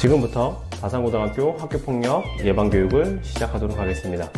지금부터 다산고등학교 학교폭력 예방교육을 시작하도록 하겠습니다.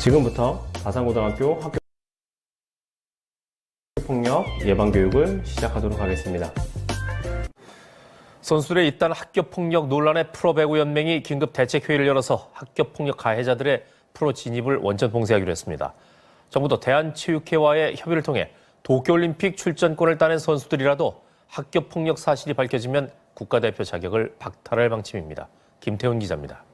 지금부터 다산고등학교 학교 폭력 예방 교육을 시작하도록 하겠습니다. 선수들의 잇따른 학교 폭력 논란에 프로배구 연맹이 긴급 대책 회의를 열어서 학교 폭력 가해자들의 프로 진입을 원천 봉쇄하기로 했습니다. 정부도 대한체육회와의 협의를 통해 도쿄올림픽 출전권을 따낸 선수들이라도 학교 폭력 사실이 밝혀지면 국가대표 자격을 박탈할 방침입니다. 김태훈 기자입니다.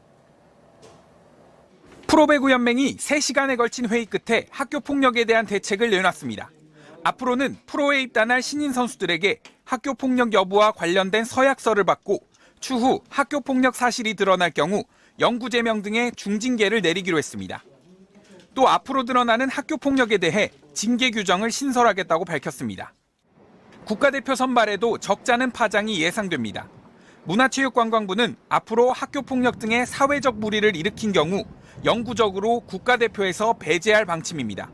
프로배구 연맹이 3시간에 걸친 회의 끝에 학교 폭력에 대한 대책을 내놨습니다. 앞으로는 프로에 입단할 신인 선수들에게 학교 폭력 여부와 관련된 서약서를 받고 추후 학교 폭력 사실이 드러날 경우 영구 제명 등의 중징계를 내리기로 했습니다. 또 앞으로 드러나는 학교 폭력에 대해 징계 규정을 신설하겠다고 밝혔습니다. 국가대표 선발에도 적잖은 파장이 예상됩니다. 문화체육관광부는 앞으로 학교 폭력 등의 사회적 무리를 일으킨 경우 영구적으로 국가대표에서 배제할 방침입니다.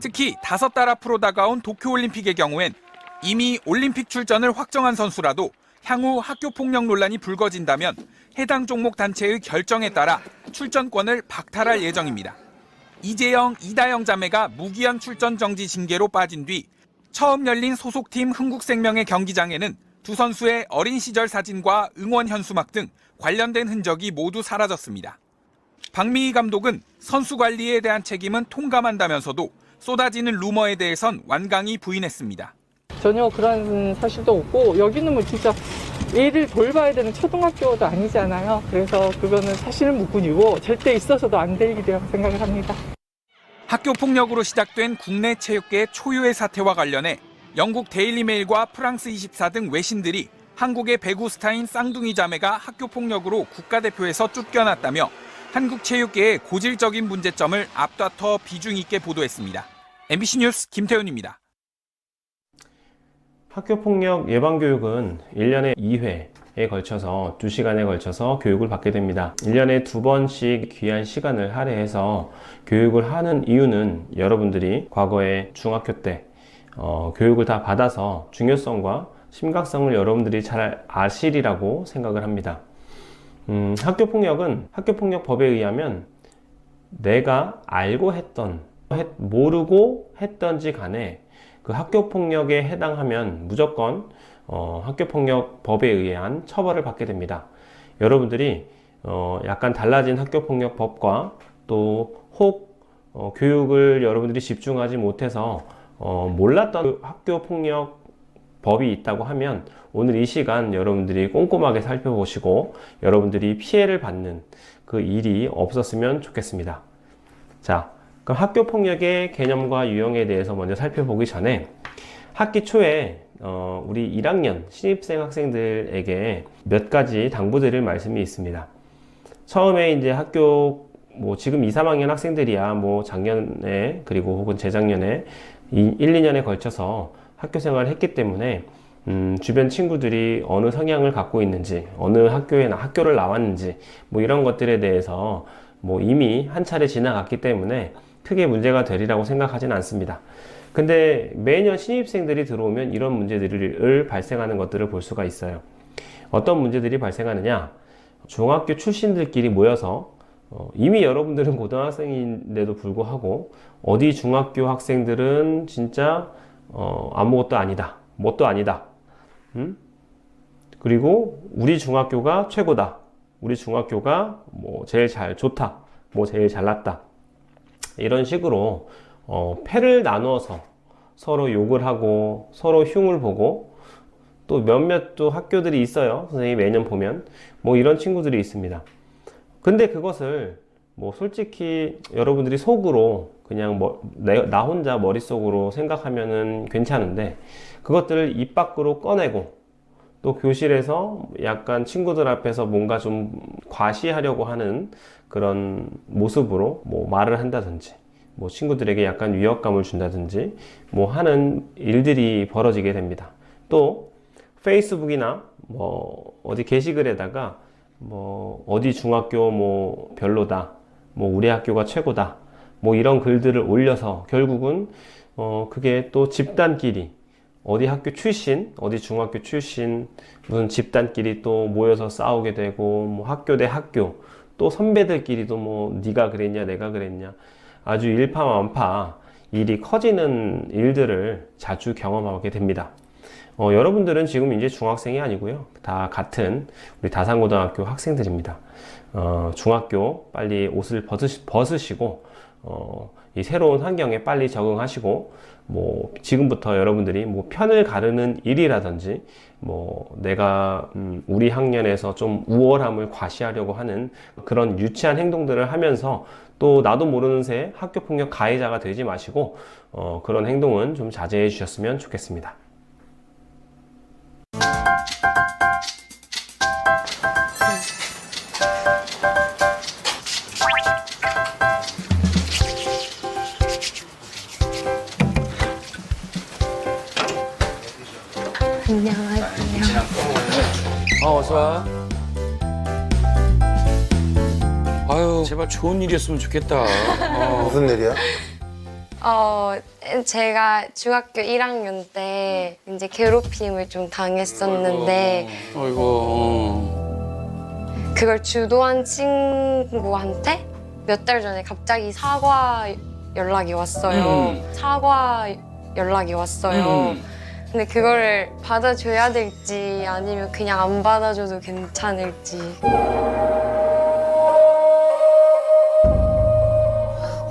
특히 다섯 달 앞으로 다가온 도쿄올림픽의 경우엔 이미 올림픽 출전을 확정한 선수라도 향후 학교 폭력 논란이 불거진다면 해당 종목 단체의 결정에 따라 출전권을 박탈할 예정입니다. 이재영, 이다영 자매가 무기한 출전 정지 징계로 빠진 뒤 처음 열린 소속팀 흥국생명의 경기장에는 두 선수의 어린 시절 사진과 응원 현수막 등 관련된 흔적이 모두 사라졌습니다. 박미희 감독은 선수 관리에 대한 책임은 통감한다면서도 쏟아지는 루머에 대해선 완강히 부인했습니다. 전혀 그런 사실도 없고 여기는 뭐 진짜 애를 돌봐야 되는 초등학교도 아니잖아요. 그래서 그거는 사실은 무근이고 절대 있어서도 안 될 일이라고 생각을 합니다. 학교 폭력으로 시작된 국내 체육계 초유의 사태와 관련해 영국 데일리메일과 프랑스 24 등 외신들이 한국의 배구 스타인 쌍둥이 자매가 학교 폭력으로 국가대표에서 쫓겨났다며 한국 체육계의 고질적인 문제점을 앞다퉈 비중 있게 보도했습니다. MBC 뉴스 김태훈입니다. 학교폭력 예방교육은 1년에 2회에 걸쳐서 2시간에 걸쳐서 교육을 받게 됩니다. 1년에 두 번씩 귀한 시간을 할애해서 교육을 하는 이유는 여러분들이 과거에 중학교 때 어, 교육을 다 받아서 중요성과 심각성을 여러분들이 잘 아시리라고 생각을 합니다. 음, 학교 폭력은 학교 폭력 법에 의하면 내가 알고 했던, 했- 모르고 했던지 간에 그 학교 폭력에 해당하면 무조건 어, 학교 폭력 법에 의한 처벌을 받게 됩니다. 여러분들이 어, 약간 달라진 학교 폭력 법과 또혹 어, 교육을 여러분들이 집중하지 못해서 어, 몰랐던 학교 폭력 법이 있다고 하면 오늘 이 시간 여러분들이 꼼꼼하게 살펴보시고 여러분들이 피해를 받는 그 일이 없었으면 좋겠습니다. 자, 그럼 학교 폭력의 개념과 유형에 대해서 먼저 살펴보기 전에 학기 초에 어, 우리 1학년 신입생 학생들에게 몇 가지 당부드릴 말씀이 있습니다. 처음에 이제 학교 뭐 지금 2, 3학년 학생들이야 뭐 작년에 그리고 혹은 재작년에 이 1, 2년에 걸쳐서 학교 생활을 했기 때문에 음, 주변 친구들이 어느 성향을 갖고 있는지, 어느 학교에 나- 학교를 나왔는지, 뭐 이런 것들에 대해서 뭐 이미 한 차례 지나갔기 때문에 크게 문제가 되리라고 생각하진 않습니다. 근데 매년 신입생들이 들어오면 이런 문제들을 발생하는 것들을 볼 수가 있어요. 어떤 문제들이 발생하느냐? 중학교 출신들끼리 모여서 어, 이미 여러분들은 고등학생인데도 불구하고 어디 중학교 학생들은 진짜 어, 아무것도 아니다, 뭣도 아니다. 음? 그리고 우리 중학교가 최고다. 우리 중학교가 뭐 제일 잘 좋다. 뭐 제일 잘났다. 이런 식으로 어, 패를 나누어서 서로 욕을 하고 서로 흉을 보고 또 몇몇 또 학교들이 있어요. 선생님이 매년 보면 뭐 이런 친구들이 있습니다. 근데 그것을 뭐 솔직히 여러분들이 속으로 그냥 뭐 내- 나 혼자 머릿속으로 생각하면은 괜찮은데 그것들을 입 밖으로 꺼내고 또 교실에서 약간 친구들 앞에서 뭔가 좀 과시하려고 하는 그런 모습으로 뭐 말을 한다든지 뭐 친구들에게 약간 위협감을 준다든지 뭐 하는 일들이 벌어지게 됩니다. 또 페이스북이나 뭐 어디 게시글에다가 뭐 어디 중학교 뭐 별로다 뭐 우리 학교가 최고다 뭐 이런 글들을 올려서 결국은 어 그게 또 집단끼리 어디 학교 출신 어디 중학교 출신 무슨 집단끼리 또 모여서 싸우게 되고 뭐 학교 대 학교 또 선배들끼리도 뭐 네가 그랬냐 내가 그랬냐 아주 일파만파 일이 커지는 일들을 자주 경험하게 됩니다. 어, 여러분들은 지금 이제 중학생이 아니고요. 다 같은 우리 다산고등학교 학생들입니다. 어, 중학교 빨리 옷을 벗으시, 벗으시고, 어, 이 새로운 환경에 빨리 적응하시고, 뭐, 지금부터 여러분들이 뭐 편을 가르는 일이라든지, 뭐, 내가, 음, 우리 학년에서 좀 우월함을 과시하려고 하는 그런 유치한 행동들을 하면서 또 나도 모르는 새 학교 폭력 가해자가 되지 마시고, 어, 그런 행동은 좀 자제해 주셨으면 좋겠습니다. 어, 어서 와. 아유, 제발 좋은 일이었으면 좋겠다. 어. 무슨 일이야? 어, 제가 중학교 1학년 때 이제 괴롭힘을 좀 당했었는데 어이구. 어. 그걸 주도한 친구한테 몇 달 전에 갑자기 사과 연락이 왔어요. 음. 사과 연락이 왔어요. 음. 근데 그거를 받아줘야 될지 아니면 그냥 안 받아줘도 괜찮을지.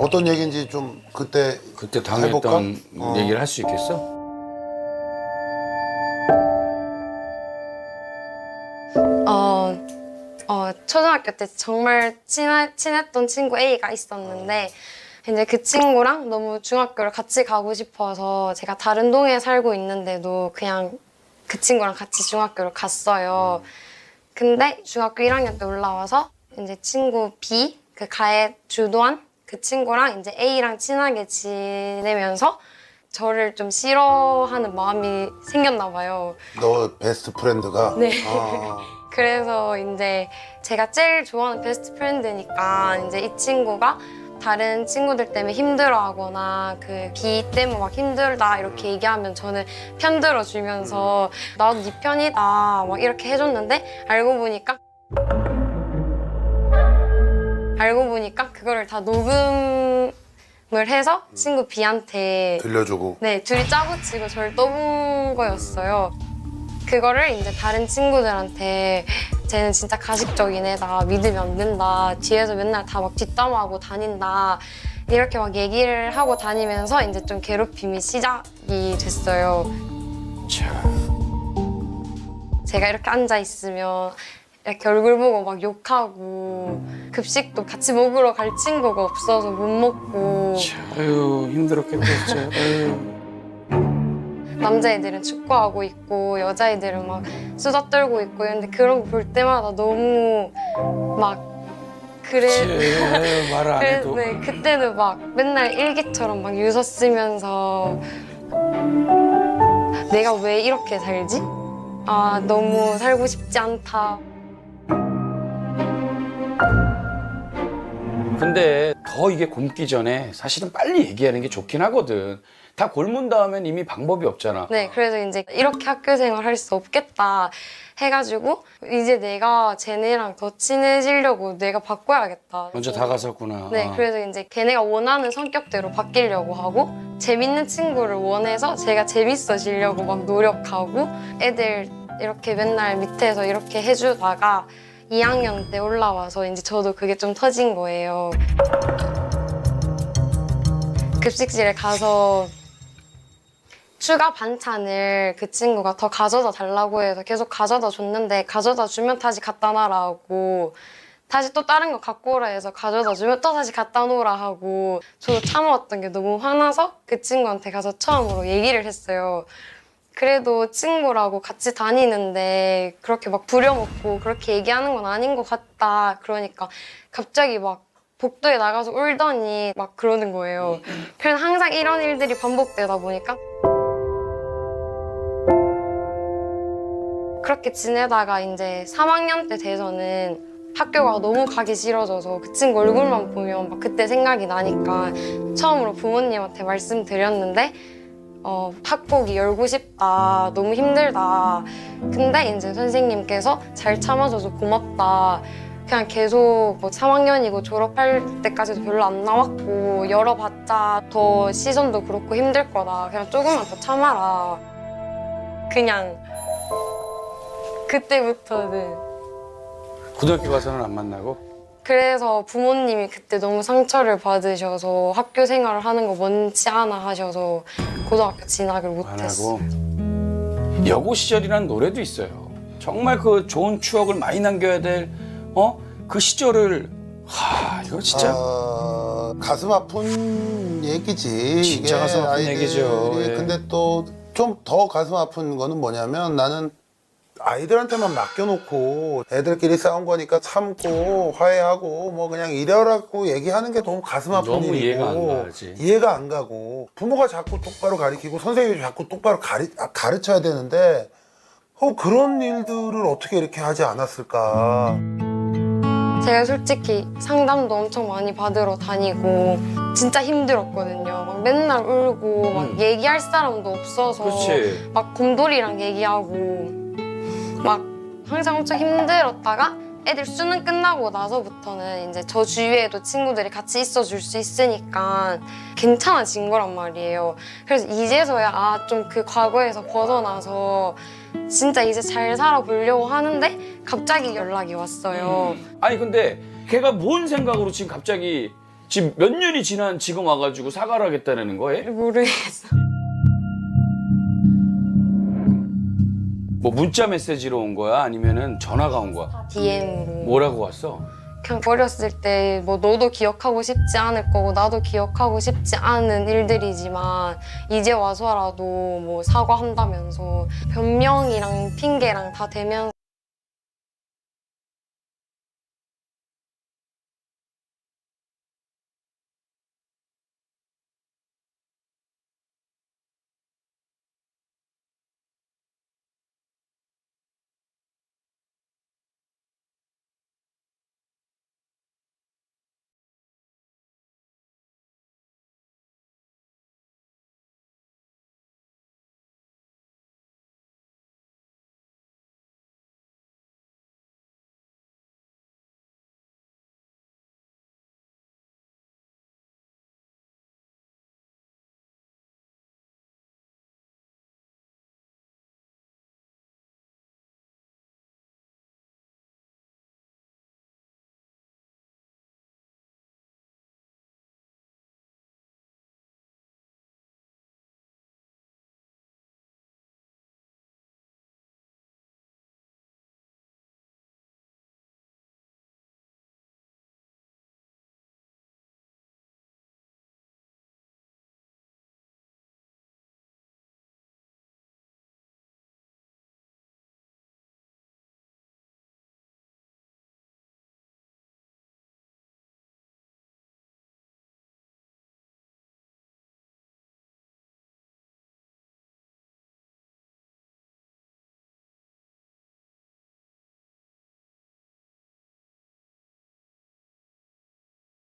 어떤 얘기인지 좀 그때 그때 해볼까? 당했던 어. 얘기를 할 수 있겠어? 어, 어, 초등학교 때 정말 친하, 친했던 친구 A가 있었는데, 이제 그 친구랑 너무 중학교를 같이 가고 싶어서 제가 다른 동에 살고 있는데도 그냥 그 친구랑 같이 중학교를 갔어요. 근데 중학교 1학년 때 올라와서 이제 친구 B, 그 가해 주도한 그 친구랑 이제 A랑 친하게 지내면서 저를 좀 싫어하는 마음이 생겼나 봐요. 너 베스트 프렌드가 네. 아, 그래서 이제 제가 제일 좋아하는 베스트 프렌드니까 이제 이 친구가 다른 친구들 때문에 힘들어하거나 그 비 때문에 막 힘들다 이렇게 얘기하면 저는 편 들어 주면서 나도 네 편이다. 막 이렇게 해줬는데 알고 보니까 알고 보니까 그거를 다 녹음을 해서 친구 B한테 들려주고. 네, 둘이 짜고 치고 저를 떠본 거였어요. 그거를 이제 다른 친구들한테 쟤는 진짜 가식적인 애다. 믿으면 안 된다. 뒤에서 맨날 다 막 뒷담화하고 다닌다. 이렇게 막 얘기를 하고 다니면서 이제 좀 괴롭힘이 시작이 됐어요. 자, 제가 이렇게 앉아 있으면 이렇게 얼굴 보고 막 욕하고 급식도 같이 먹으러 갈 친구가 없어서 못 먹고 자, 아유, 힘들었겠다, 진짜. 아유. 남자애들은 축구하고 있고 여자애들은 막 수다 떨고 있고 근데 그런 거 볼 때마다 너무 막 그래 그치, 아유, 말을 안 그래 해도. 네, 그때는 막 맨날 일기처럼 막 유서 쓰면서 내가 왜 이렇게 살지? 아 너무 살고 싶지 않다. 근데 더 이게 굼기 전에 사실은 빨리 얘기하는 게 좋긴 하거든. 다 골문 다음엔 이미 방법이 없잖아. 네, 그래서 이제 이렇게 학교 생활 할 수 없겠다 해가지고 이제 내가 쟤네랑 더 친해지려고 내가 바꿔야겠다. 먼저 다가섰구나. 네, 그래서 이제 걔네가 원하는 성격대로 바뀌려고 하고 재밌는 친구를 원해서 제가 재밌어지려고 막 노력하고 애들 이렇게 맨날 밑에서 이렇게 해주다가 2학년 때 올라와서 이제 저도 그게 좀 터진 거예요. 급식실에 가서 추가 반찬을 그 친구가 더 가져다 달라고 해서 계속 가져다 줬는데 가져다 주면 다시 갖다 놔라 하고 다시 또 다른 거 갖고 오라 해서 가져다 주면 또 다시 갖다 놓으라 하고 저도 참아왔던 게 너무 화나서 그 친구한테 가서 처음으로 얘기를 했어요. 그래도 친구라고 같이 다니는데 그렇게 막 부려먹고 그렇게 얘기하는 건 아닌 것 같다. 그러니까 갑자기 막 복도에 나가서 울더니 막 그러는 거예요. 그래서 항상 이런 일들이 반복되다 보니까 그렇게 지내다가 이제 3학년 때 돼서는 학교가 너무 가기 싫어져서 그 친구 얼굴만 보면 막 그때 생각이 나니까 처음으로 부모님한테 말씀드렸는데 어, 학폭이 열고 싶다. 너무 힘들다. 근데 이제 선생님께서 잘 참아줘서 고맙다. 그냥 계속 뭐 3학년이고 졸업할 때까지도 별로 안 나왔고 열어봤자 더 시선도 그렇고 힘들 거다. 그냥 조금만 더 참아라. 그냥 그때부터는 고등학교 가서는 안 만나고 그래서 부모님이 그때 너무 상처를 받으셔서 학교 생활을 하는 거 먼지 않아 하셔서 고등학교 진학을 안 못했어. 하고 여고 시절이라는 노래도 있어요. 정말 그 좋은 추억을 많이 남겨야 될 어? 그 시절을 하 이거 진짜 아, 가슴 아픈 얘기지. 진짜 가슴 아픈 얘기죠. 예. 근데 또 좀 더 가슴 아픈 거는 뭐냐면 나는 아이들한테만 맡겨놓고 애들끼리 싸운 거니까 참고 화해하고 뭐 그냥 이래라고 얘기하는 게 너무 가슴 아픈 너무 일이고 이해가 안 가지. 이해가 안 가고 부모가 자꾸 똑바로 가르치고 선생님이 자꾸 똑바로 가르, 아, 가르쳐야 되는데 어, 그런 일들을 어떻게 이렇게 하지 않았을까. 제가 솔직히 상담도 엄청 많이 받으러 다니고 진짜 힘들었거든요. 막 맨날 울고 막 음. 얘기할 사람도 없어서 그렇지. 막 곰돌이랑 얘기하고 막 항상 엄청 힘들었다가 애들 수능 끝나고 나서부터는 이제 저 주위에도 친구들이 같이 있어줄 수 있으니까 괜찮아진 거란 말이에요. 그래서 이제서야 아 좀 그 과거에서 벗어나서 진짜 이제 잘 살아보려고 하는데 갑자기 연락이 왔어요. 아니 근데 걔가 뭔 생각으로 지금 갑자기 지금 몇 년이 지난 지금 와가지고 사과를 하겠다는 거예요? 모르겠어. 뭐 문자 메시지로 온 거야? 아니면은 전화가 온 거야? DM으로. 뭐라고 왔어? 그냥 어렸을 때 뭐 너도 기억하고 싶지 않을 거고 나도 기억하고 싶지 않은 일들이지만 이제 와서라도 뭐 사과한다면서 변명이랑 핑계랑 다 대면서